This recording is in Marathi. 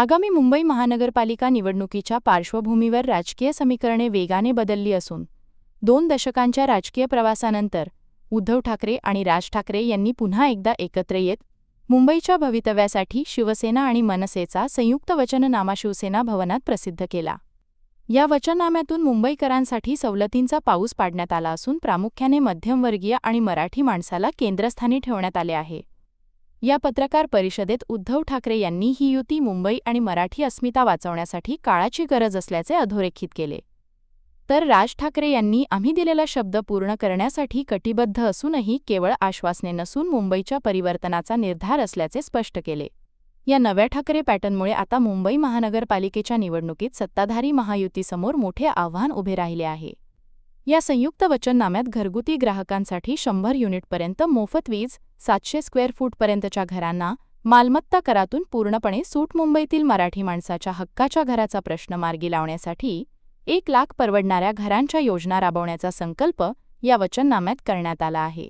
आगामी मुंबई महानगरपालिका निवडणुकीच्या पार्श्वभूमीवर राजकीय समीकरणे वेगाने बदलली असून दोन दशकांच्या राजकीय प्रवासानंतर उद्धव ठाकरे आणि राज ठाकरे यांनी पुन्हा एकदा एकत्र येत मुंबईच्या भवितव्यासाठी शिवसेना आणि मनसेचा संयुक्त वचननामा शिवसेना भवनात प्रसिद्ध केला. या वचननाम्यातून मुंबईकरांसाठी सवलतींचा पाऊस पाडण्यात आला असून प्रामुख्याने मध्यमवर्गीय आणि मराठी माणसाला केंद्रस्थानी ठेवण्यात आले आहे. या पत्रकार परिषदेत उद्धव ठाकरे यांनी ही युती मुंबई आणि मराठी अस्मिता वाचवण्यासाठी काळाची गरज असल्याचे अधोरेखित केले. तर राज ठाकरे यांनी आम्ही दिलेला शब्द पूर्ण करण्यासाठी कटिबद्ध असूनही केवळ आश्वासने नसून मुंबईच्या परिवर्तनाचा निर्धार असल्याचे स्पष्ट केले. या नव्या ठाकरे पॅटर्नमुळे आता मुंबई महानगरपालिकेच्या निवडणुकीत सत्ताधारी महायुतीसमोर मोठे आव्हान उभे राहिले आहे. या संयुक्त वचननाम्यात घरगुती ग्राहकांसाठी शंभर युनिटपर्यंत मोफत वीज सातशे स्क्वेअर फूटपर्यंतच्या घरांना मालमत्ता करातून पूर्णपणे सूट मुंबईतील मराठी माणसाच्या हक्काच्या घराचा प्रश्न मार्गी लावण्यासाठी एक लाख परवडणाऱ्या घरांच्या योजना राबवण्याचा संकल्प या वचननाम्यात करण्यात आला आहे.